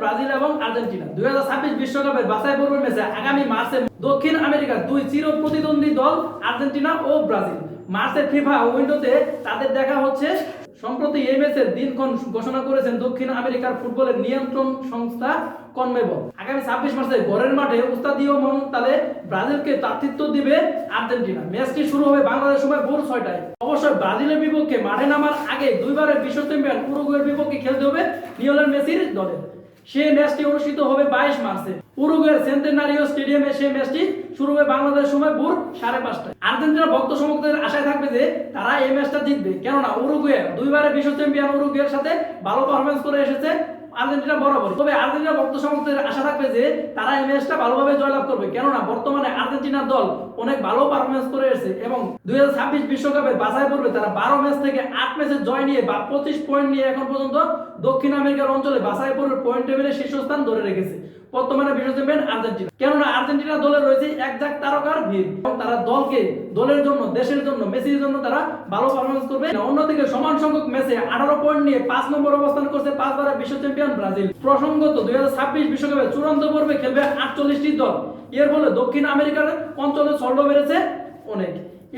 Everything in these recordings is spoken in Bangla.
ব্রাজিল এবং আর্জেন্টিনা। দুই হাজার ছাব্বিশ বিশ্বকাপের বাছাই পর্বের ম্যাচে আগামী মার্চে দক্ষিণ আমেরিকার দুই চির প্রতিদ্বন্দ্বী দল আর্জেন্টিনা ও ব্রাজিল। মার্চের ফিফা উইন্ডোতে তাদের দেখা হচ্ছে। সম্প্রতি এই ম্যাচের দিনক্ষণ ঘোষণা করেছেন দক্ষিণ আমেরিকার ফুটবলের নিয়ন্ত্রণ সংস্থা কনমেবল। আগামী ছাব্বিশ মার্চে ঘরের মাঠে উস্তাদীয় মনতালে ব্রাজিলকে তাত্বিত্ব দিবে আর্জেন্টিনা। ম্যাচটি শুরু হবে বাংলাদেশ সময় ভোর ছয়টায়। অবশ্যই ব্রাজিলের বিপক্ষে মাঠে নামার আগে দুইবারের বিশ্ব চ্যাম্পিয়ন উরুগুয়ের বিপক্ষে খেলতে হবে লিওনেল মেসির দলের সেই ম্যাচটি অনুষ্ঠিত হবে বাইশ মার্চে। উরুগুয়ের সেন্টেনারিও স্টেডিয়ামে সেই ম্যাচটি শুরু হবে বাংলাদেশ সময় ভোর সাড়ে পাঁচটায়। আর্জেন্টিনা ভক্ত সমর্থকদের আশায় থাকবে যে তারা এই ম্যাচটা জিতবে। কেননা উরুগুয়ে দুইবারে বিশ্ব চ্যাম্পিয়ন উরুগুয়ের সাথে ভালো পারফরমেন্স করে এসেছে। আর্জেন্টিনা বরাবর। তবে আর্জেন্টিনা ভক্ত সমর্থকদের আশা থাকবে যে তারা এই ম্যাচটা ভালোভাবে জয়লাভ করবে। কেননা বর্তমানে আর্জেন্টিনার দল অনেক ভালো পারফরমেন্স করে এসেছে এবং দুই হাজার বিশ্বকাপে বাছাই করবে তারা বারো ম্যাচ থেকে আট ম্যাচে জয় নিয়ে বা পঁচিশ পয়েন্ট নিয়ে এখন পর্যন্ত দক্ষিণ আমেরিকার অঞ্চলে বাছাই পর্বে পয়েন্ট টেবিলে শীর্ষস্থান ধরে রেখেছে। বর্তমানে বিশ্ব চ্যাম্পিয়ন আর্জেন্টিনা। কেননা আর্জেন্টিনা দলে রয়েছে একজাক তারকার ভিড় এবং তারা দলকে দলের জন্য, দেশের জন্য, মেসির জন্য তারা ভালো পারফরমেন্স করবে। অন্যদিকে সমান সংখ্যক ম্যাচে আঠারো পয়েন্ট নিয়ে পাঁচ নম্বর অবস্থান করছে পাঁচবারের বিশ্ব চ্যাম্পিয়ন ব্রাজিল। প্রসঙ্গত, দুই হাজার ছাব্বিশ বিশ্বকাপে চূড়ান্ত পর্বে খেলবে আটচল্লিশটি দল। এর ফলে দক্ষিণ আমেরিকার অঞ্চলে ছন্ড বেড়েছে অনেক।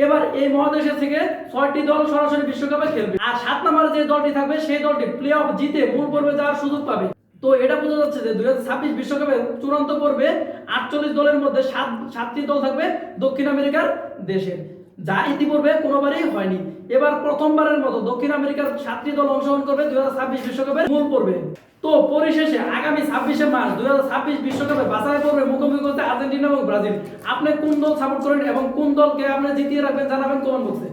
এবার এই মহাদেশের থেকে ছয়টি দল সরাসরি বিশ্বকাপে খেলবে। আর সাত নম্বরে যে দলটি থাকবে, সেই দলটি প্লে অফ জিতে মূল পর্বে যাওয়ার সুযোগ পাবে। তো এটা বোঝা যাচ্ছে যে দুই হাজার ছাব্বিশ বিশ্বকাপে চূড়ান্ত পর্বে আটচল্লিশ দলের মধ্যে সাত সাতটি দল থাকবে দক্ষিণ আমেরিকার দেশের যা ইতিপূর্বে কোনোবারই হয়নি। এবার প্রথমবারের মতো দক্ষিণ আমেরিকার সাতটি দল অংশগ্রহণ করবে দুই হাজার ছাব্বিশ বিশ্বকাপের মূল পর্বে। তো পরিশেষে আগামী ছাব্বিশে মার্চ দুই হাজার ছাব্বিশ বিশ্বকাপে বাছাই পর্বে মুখোমুখি করতে আর্জেন্টিনা এবং ব্রাজিল। আপনি কোন দল সাপোর্ট করেন এবং কোন দলকে আপনি জিতিয়ে রাখবেন জানাবেন কমেন্ট বক্সে